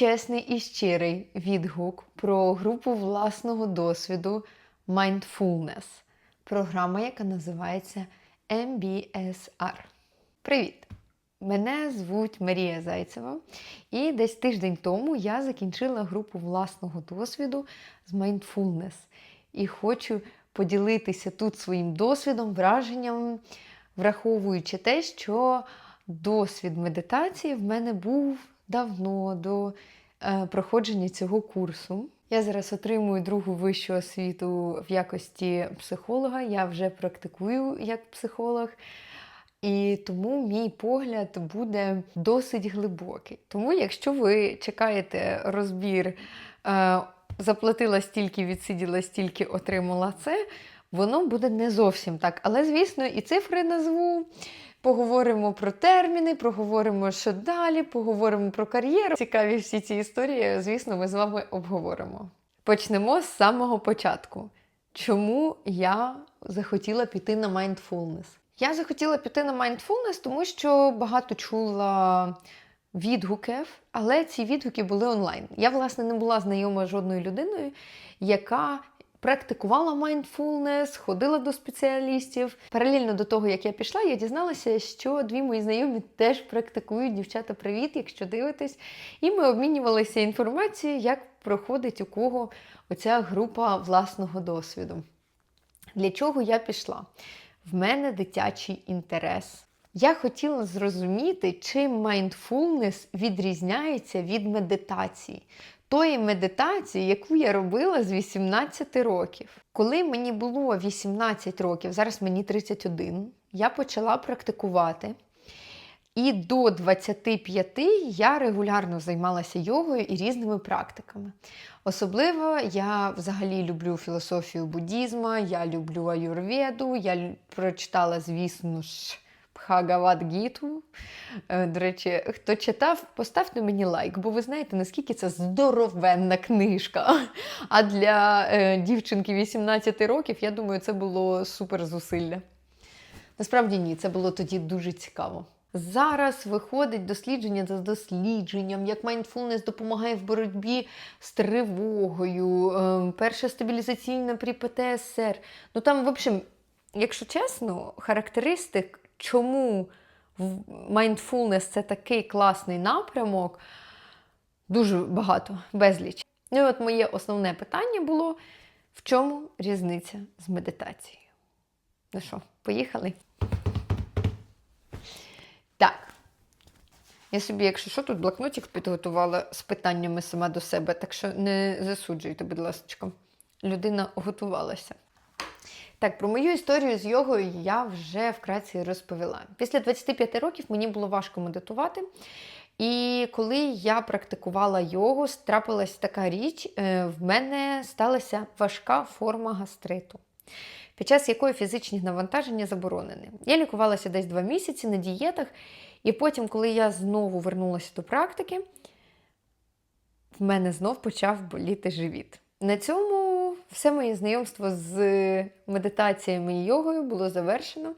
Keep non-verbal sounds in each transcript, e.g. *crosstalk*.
чесний і щирий відгук про групу власного досвіду Mindfulness, програма, яка називається MBSR. Привіт! Мене звуть Марія Зайцева, і десь тиждень тому я закінчила групу власного досвіду з Mindfulness. І хочу поділитися тут своїм досвідом, враженням, враховуючи те, що досвід медитації в мене був давно до е, проходження цього курсу. Я зараз отримую другу вищу освіту в якості психолога. Я вже практикую як психолог. І тому мій погляд буде досить глибокий. Тому, якщо ви чекаєте розбір, е, заплатила стільки, відсиділа стільки, отримала це, воно буде не зовсім так. Але, звісно, і цифри назву. Поговоримо про терміни, поговоримо, що далі, поговоримо про кар'єру. Цікаві всі ці історії, звісно, ми з вами обговоримо. Почнемо з самого початку. Чому я захотіла піти на mindfulness? Я захотіла піти на mindfulness, тому що багато чула відгуків, але ці відгуки були онлайн. Я, власне, не була знайома жодною людиною, яка практикувала mindfulness, ходила до спеціалістів. Паралельно до того, як я пішла, я дізналася, що дві мої знайомі теж практикують дівчата. Привіт, якщо дивитесь. І ми обмінювалися інформацією, як проходить у кого оця група власного досвіду. Для чого я пішла? В мене дитячий інтерес. Я хотіла зрозуміти, чим mindfulness відрізняється від медитації. Тої медитації, яку я робила з 18 років. Коли мені було 18 років, зараз мені 31, я почала практикувати. І до 25 я регулярно займалася йогою і різними практиками. Особливо я взагалі люблю філософію буддізму, я люблю аюрведу, я прочитала, звісно ж, Бхагават-гіту. Е, До речі, хто читав, поставте мені лайк, бо ви знаєте, наскільки це здоровенна книжка. А для е, дівчинки 18 років, я думаю, це було супер зусилля. Насправді ні, це було тоді дуже цікаво. Зараз виходить дослідження за дослідженням, як mindfulness допомагає в боротьбі з тривогою, е, перша стабілізаційна при ПТСР. Ну там, в общем, якщо чесно, характеристик, чому mindfulness це такий класний напрямок, дуже багато, безліч. Ну і от моє основне питання було: в чому різниця з медитацією? Ну що, поїхали? Так. Я собі, якщо що, тут блокнотик підготувала з питаннями сама до себе, так що не засуджуйте, будь ласка. Людина готувалася. Так, про мою історію з йогою я вже вкратці розповіла. Після 25 років мені було важко медитувати. І коли я практикувала йогу, трапилась така річ, е, в мене сталася важка форма гастриту, під час якої фізичні навантаження заборонені. Я лікувалася десь два місяці на дієтах, і потім, коли я знову вернулася до практики, в мене знов почав боліти живіт. На цьому все моє знайомство з медитаціями і йогою було завершено.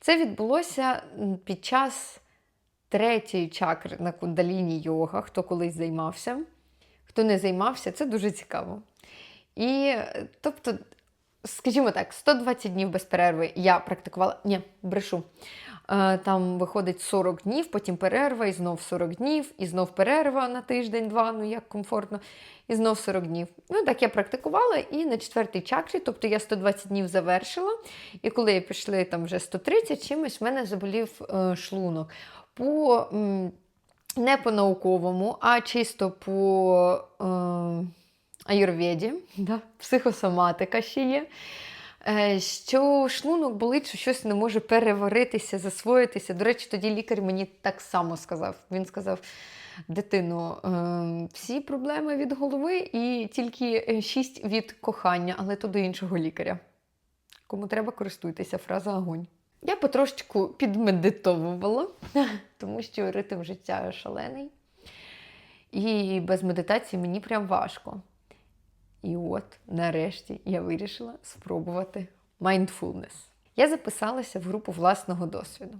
Це відбулося під час третьої чакри на кундаліні йога, хто колись займався, хто не займався, це дуже цікаво. І тобто, скажімо так, 120 днів без перерви я практикувала, ні, брешу. Е, Там виходить 40 днів, потім перерва, і знов 40 днів, і знов перерва на тиждень-два, ну як комфортно, і знов 40 днів. Ну так я практикувала і на четвертій чакрі, тобто я 120 днів завершила. І коли я пішли там вже 130 чимось, в мене заболів е, шлунок. По, не по науковому, а чисто по е, аюрведі, *laughs* да? психосоматика ще є. Е, Що шлунок болить, що щось не може переваритися, засвоїтися. До речі, тоді лікар мені так само сказав. Він сказав: дитино, е, всі проблеми від голови і тільки 6 від кохання, але то до іншого лікаря. Кому треба, користуйтеся, фраза огонь. Я потрошечку підмедитовувала, *laughs* тому що ритм життя шалений. І без медитації мені прям важко. І от, нарешті, я вирішила спробувати mindfulness. Я записалася в групу власного досвіду.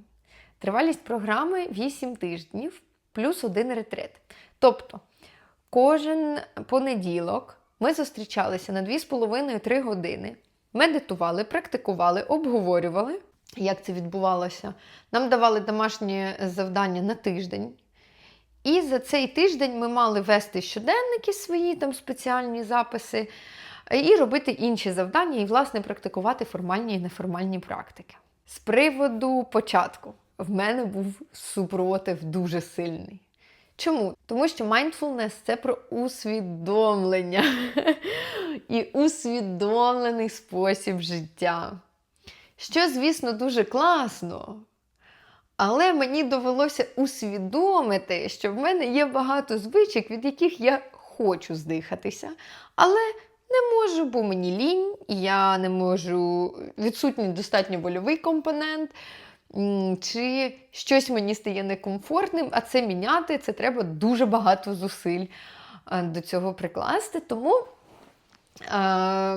Тривалість програми 8 тижнів плюс один ретрит. Тобто, кожен понеділок ми зустрічалися на 2,5-3 години, медитували, практикували, обговорювали, як це відбувалося. Нам давали домашні завдання на тиждень. І за цей тиждень ми мали вести щоденники свої, там спеціальні записи, і робити інші завдання, і, власне, практикувати формальні і неформальні практики. З приводу початку, в мене був супротив дуже сильний. Чому? Тому що mindfulness – це про усвідомлення *laughs* і усвідомлений спосіб життя. Що, звісно, дуже класно. Але мені довелося усвідомити, що в мене є багато звичок, від яких я хочу здихатися, але не можу, бо мені лінь, я не можу відсутній достатньо вольовий компонент, чи щось мені стає некомфортним, а це міняти, це треба дуже багато зусиль е, до цього прикласти. Тому е,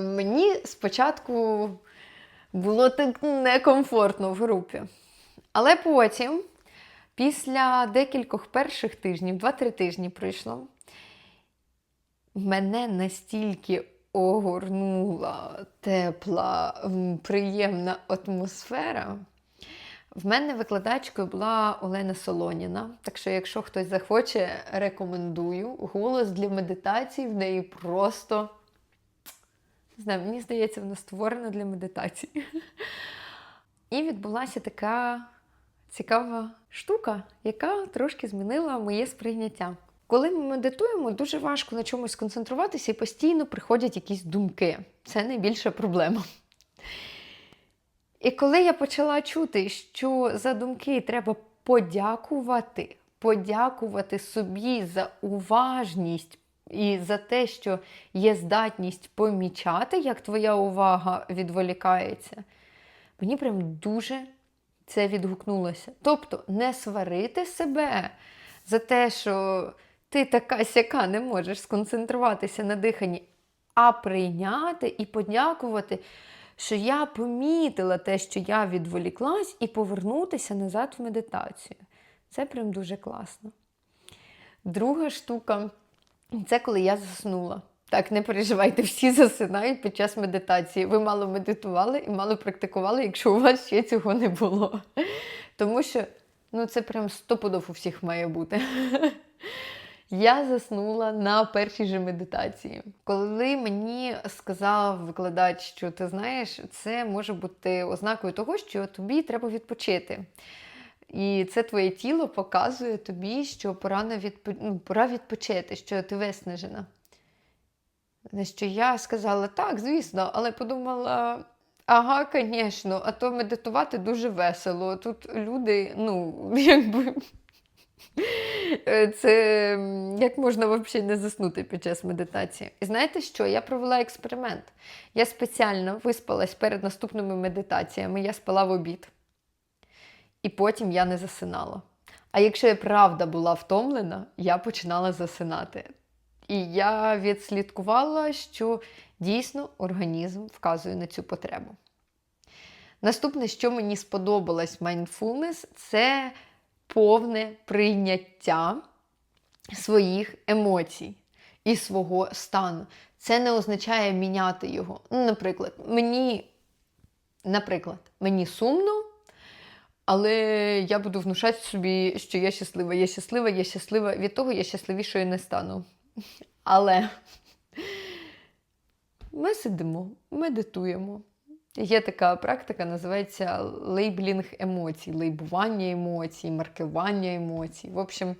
мені спочатку було так некомфортно в групі. Але потім, після декількох перших тижнів, 2-3 тижні пройшло, мене настільки огорнула тепла, приємна атмосфера. В мене викладачкою була Олена Солоніна. Так що, якщо хтось захоче, рекомендую. Голос для медитації в неї просто. Не знаю, мені здається, вона створена для медитації. І відбулася така цікава штука, яка трошки змінила моє сприйняття. Коли ми медитуємо, дуже важко на чомусь концентруватися і постійно приходять якісь думки. Це найбільша проблема. І коли я почала чути, що за думки треба подякувати, подякувати собі за уважність і за те, що є здатність помічати, як твоя увага відволікається, мені прям дуже це відгукнулося. Тобто не сварити себе за те, що ти така сяка не можеш сконцентруватися на диханні, а прийняти і подякувати, що я помітила те, що я відволіклась, і повернутися назад в медитацію. Це прям дуже класно. Друга штука це коли я заснула. Так, не переживайте, всі засинають під час медитації. Ви мало медитували і мало практикували, якщо у вас ще цього не було. Тому що ну, це прям стопудов у всіх має бути. Я заснула на першій же медитації. Коли мені сказав викладач, що ти знаєш, це може бути ознакою того, що тобі треба відпочити. І це твоє тіло показує тобі, що пора, відп... ну, пора відпочити, що ти виснажена. На що я сказала, так, звісно, але подумала, ага, звісно, а то медитувати дуже весело. Тут люди, ну, *laughs* якби. Це як можна взагалі не заснути під час медитації. І знаєте що? Я провела експеримент. Я спеціально виспалась перед наступними медитаціями, я спала в обід. І потім я не засинала. А якщо я правда була втомлена, я починала засинати. І я відслідкувала, що дійсно організм вказує на цю потребу. Наступне, що мені сподобалось mindfulness, це повне прийняття своїх емоцій і свого стану. Це не означає міняти його. Ну, Наприклад, мені, наприклад, мені сумно, але я буду внушати собі, що я щаслива. Я щаслива, я щаслива. Від того я щасливішою не стану. Але ми сидимо, медитуємо. Є така практика, називається лейблінг емоцій, лейбування емоцій, маркування емоцій. В общем,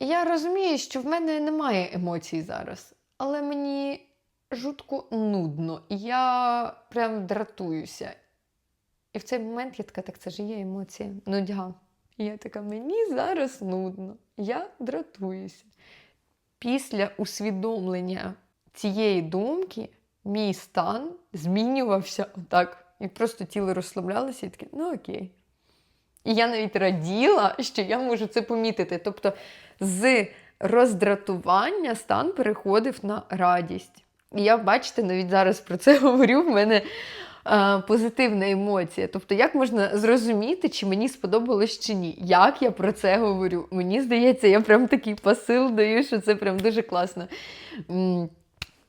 я розумію, що в мене немає емоцій зараз, але мені жутко нудно. І я прям дратуюся. І в цей момент я така, так це ж є емоція, нудьга. І я така, мені зараз нудно, я дратуюся. Після усвідомлення цієї думки мій стан змінювався отак. І просто тіло розслаблялося і таке, ну окей. І я навіть раділа, що я можу це помітити. Тобто з роздратування стан переходив на радість. І я, бачите, навіть зараз про це *laughs* говорю. В мене позитивна емоція. Тобто, як можна зрозуміти, чи мені сподобалось чи ні? Як я про це говорю? Мені здається, я прям такий посил даю, що це прям дуже класно.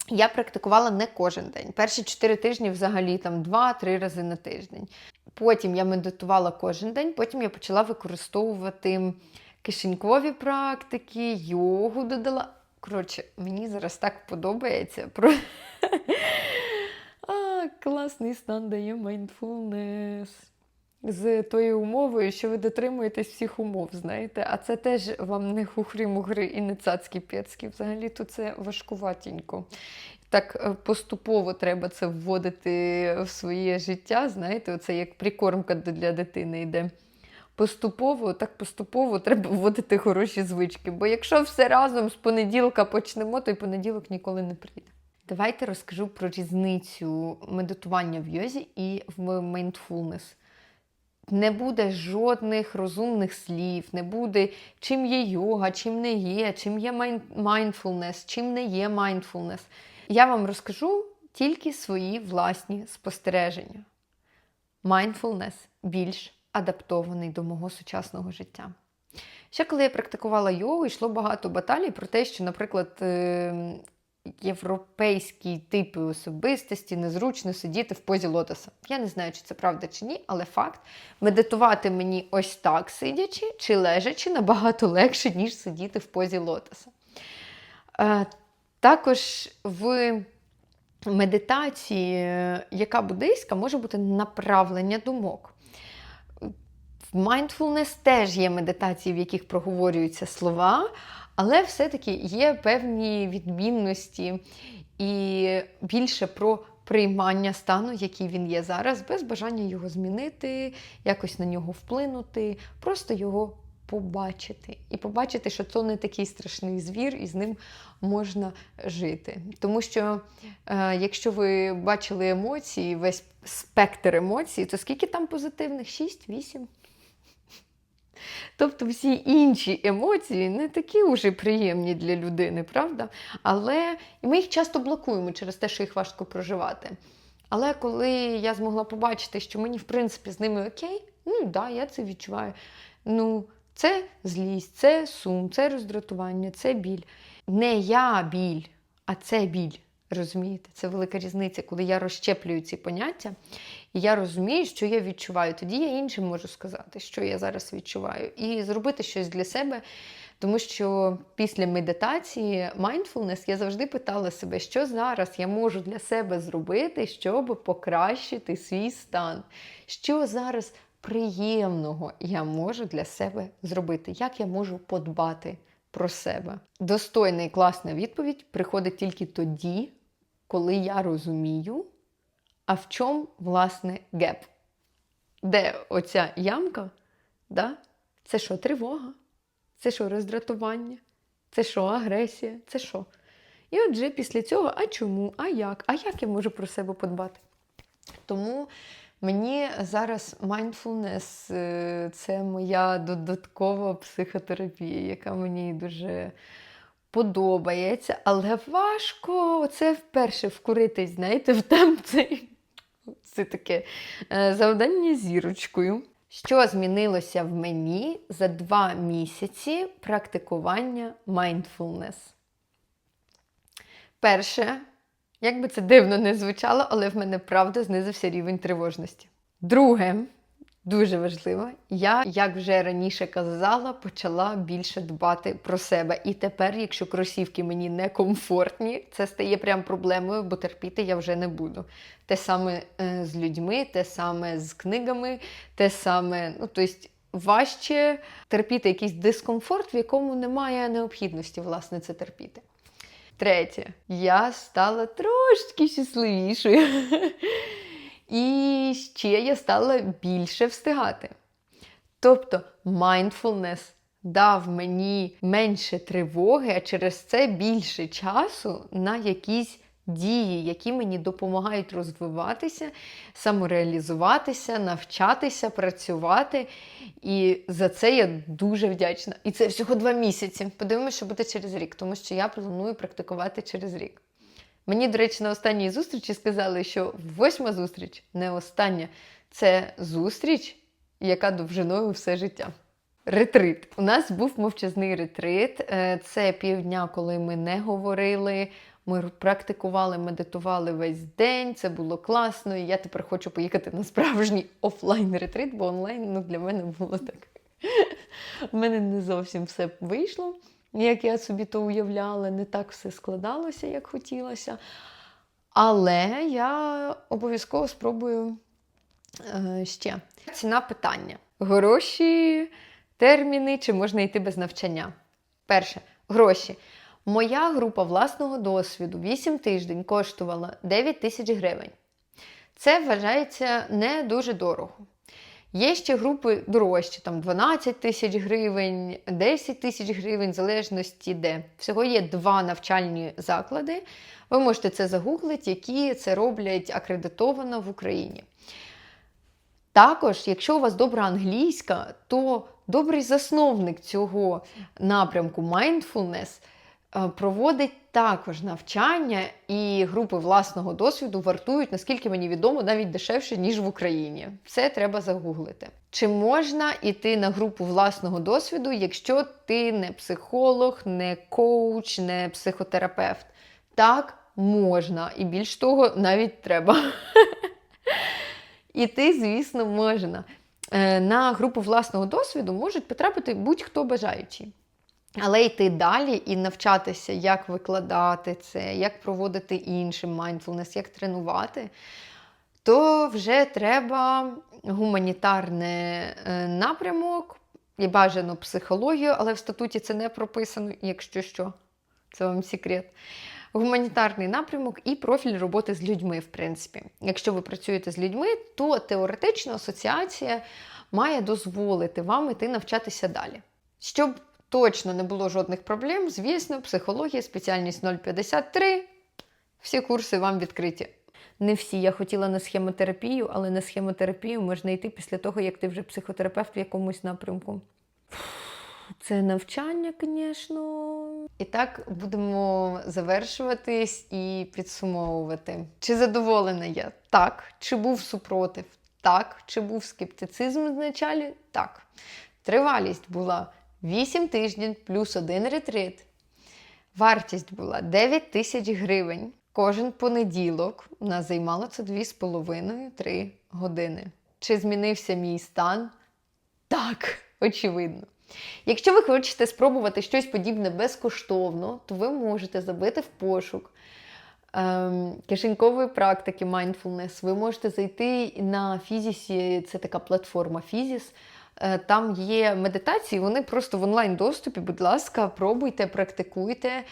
Я практикувала не кожен день. Перші 4 тижні взагалі там 2-3 рази на тиждень. Потім я медитувала кожен день, потім я почала використовувати кишенькові практики, йогу додала. Коротше, мені зараз так подобається. А, класний стан дає mindfulness. З тою умовою, що ви дотримуєтесь всіх умов, знаєте, а це теж вам не хухрі-мухри і не цацькі пецькі Взагалі то це важкуватенько. Так е, поступово треба це вводити в своє життя, знаєте, оце як прикормка для дитини йде. Поступово, так поступово треба вводити хороші звички. Бо якщо все разом з понеділка почнемо, то й понеділок ніколи не прийде. Давайте розкажу про різницю медитування в йозі і в mindfulness. Не буде жодних розумних слів, не буде, чим є йога, чим не є, чим є mindfulness, чим не є mindfulness. Я вам розкажу тільки свої власні спостереження. Mindfulness більш адаптований до мого сучасного життя. Ще коли я практикувала йогу, йшло багато баталій про те, що, наприклад, е, європейські типи особистості незручно сидіти в позі лотоса. Я не знаю, чи це правда чи ні, але факт, медитувати мені ось так сидячи чи лежачи набагато легше, ніж сидіти в позі лотоса. Е, також в медитації, яка буддийська, може бути направлення думок. В mindfulness теж є медитації, в яких проговорюються слова, але все-таки є певні відмінності і більше про приймання стану, який він є зараз, без бажання його змінити, якось на нього вплинути, просто його побачити. І побачити, що це не такий страшний звір, і з ним можна жити. Тому що, е, якщо ви бачили емоції, весь спектр емоцій, то скільки там позитивних? 6-8? Тобто всі інші емоції не такі вже приємні для людини, правда? Але ми їх часто блокуємо через те, що їх важко проживати. Але коли я змогла побачити, що мені, в принципі, з ними окей, ну так, да, я це відчуваю. Ну, це злість, це сум, це роздратування, це біль. Не я біль, а це біль. Розумієте? Це велика різниця, коли я розщеплюю ці поняття, і я розумію, що я відчуваю. Тоді я іншим можу сказати, що я зараз відчуваю, і зробити щось для себе. Тому що після медитації mindfulness я завжди питала себе, що зараз я можу для себе зробити, щоб покращити свій стан. Що зараз приємного я можу для себе зробити? Як я можу подбати про себе? Достойна і класна відповідь приходить тільки тоді, коли я розумію, а в чому, власне, геп? Де оця ямка? Да? Це що, тривога? Це що, роздратування? Це що, агресія? Це що? І отже, після цього, а чому? А як? А як я можу про себе подбати? Тому мені зараз mindfulness е, це моя додаткова психотерапія, яка мені дуже подобається, але важко це вперше вкуритись, знаєте, в там цей. Це таке е, завдання зірочкою. Що змінилося в мені за два місяці практикування mindfulness? Перше, як би це дивно не звучало, але в мене правда знизився рівень тривожності. Друге, дуже важливо, я, як вже раніше казала, почала більше дбати про себе. І тепер, якщо кросівки мені не комфортні, це стає прям проблемою, бо терпіти я вже не буду. Те саме е, з людьми, те саме з книгами, те саме, ну тобто. Важче терпіти якийсь дискомфорт, в якому немає необхідності, власне, це терпіти. Третє, я стала трошки щасливішою. *laughs* І ще я стала більше встигати. Тобто, mindfulness дав мені менше тривоги, а через це більше часу на якісь дії, які мені допомагають розвиватися, самореалізуватися, навчатися, працювати. І за це я дуже вдячна. І це всього два місяці. Подивимося, що буде через рік, тому що я планую практикувати через рік. Мені, до речі, на останній зустрічі сказали, що восьма зустріч не остання. Це зустріч, яка довжиною все життя. Ретрит. У нас був мовчазний ретрит. Е, Це півдня, коли ми не говорили. Ми практикували, медитували весь день. Це було класно. І я тепер хочу поїхати на справжній офлайн ретрит, бо онлайн ну, для мене було так. *laughs* У мене не зовсім все вийшло, як я собі то уявляла, не так все складалося, як хотілося. Але я обов'язково спробую е, ще. Ціна питання: гроші, терміни, чи можна йти без навчання? Перше, гроші. Моя група власного досвіду 8 тиждень коштувала 9 тисяч гривень. Це вважається не дуже дорого. Є ще групи дорожчі, там 12 тисяч гривень, 10 тисяч гривень, в залежності де. Всього є два навчальні заклади. Ви можете це загуглити, які це роблять акредитовано в Україні. Також, якщо у вас добра англійська, то добрий засновник цього напрямку mindfulness проводить також навчання, і групи власного досвіду вартують, наскільки мені відомо, навіть дешевше, ніж в Україні. Все треба загуглити. Чи можна йти на групу власного досвіду, якщо ти не психолог, не коуч, не психотерапевт? Так, можна. І більш того, навіть треба. *laughs* Іти, звісно, можна. Е, На групу власного досвіду можуть потрапити будь-хто бажаючий. Але йти далі і навчатися, як викладати це, як проводити іншим mindfulness, як тренувати, то вже треба гуманітарний е, напрямок і бажано психологію, але в статуті це не прописано, якщо що, це вам секрет. Гуманітарний напрямок і профіль роботи з людьми, в принципі. Якщо ви працюєте з людьми, то теоретично асоціація має дозволити вам іти навчатися далі. Щоб точно не було жодних проблем, звісно, психологія, спеціальність 053. Всі курси вам відкриті. Не всі. Я хотіла на схемотерапію, але на схемотерапію можна йти після того, як ти вже психотерапевт в якомусь напрямку. Це навчання, звісно. І так будемо завершуватись і підсумовувати. Чи задоволена я? Так. Чи був супротив? Так. Чи був скептицизм вначалі? Так. Тривалість була 8 тижнів плюс один ретрит. Вартість була 9 тисяч гривень. Кожен понеділок нас займало це 2,5-3 години. Чи змінився мій стан? Так, очевидно. Якщо ви хочете спробувати щось подібне безкоштовно, то ви можете забити в пошук ем, кишенькової практики mindfulness. Ви можете зайти на Фізісі, це така платформа Фізіс. Е, Там є медитації, вони просто в онлайн-доступі. Будь ласка, пробуйте, практикуйте.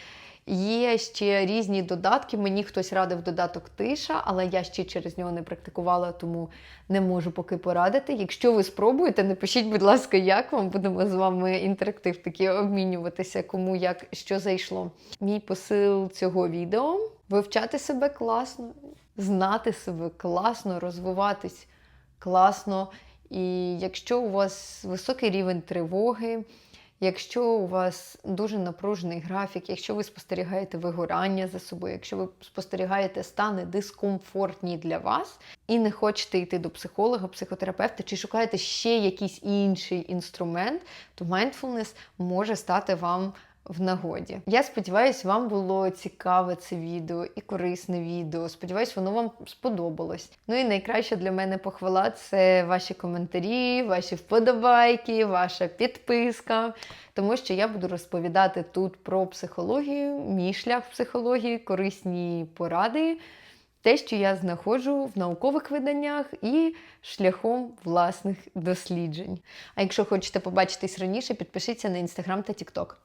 Є ще різні додатки. Мені хтось радив додаток тиша, але я ще через нього не практикувала, тому не можу поки порадити. Якщо ви спробуєте, напишіть, будь ласка, як вам будемо з вами інтерактив такі обмінюватися, кому як що зайшло. Мій посил цього відео вивчати себе класно, знати себе класно, розвиватись класно. І якщо у вас високий рівень тривоги, якщо у вас дуже напружений графік, якщо ви спостерігаєте вигорання за собою, якщо ви спостерігаєте стани дискомфортні для вас і не хочете йти до психолога, психотерапевта, чи шукаєте ще якийсь інший інструмент, то mindfulness може стати вам в нагоді. Я сподіваюся, вам було цікаве це відео і корисне відео. Сподіваюсь, воно вам сподобалось. Ну і найкраща для мене похвала це ваші коментарі, ваші вподобайки, ваша підписка. Тому що я буду розповідати тут про психологію, мій шлях психології, корисні поради. Те, що я знаходжу в наукових виданнях і шляхом власних досліджень. А якщо хочете побачитись раніше, підпишіться на інстаграм та тікток.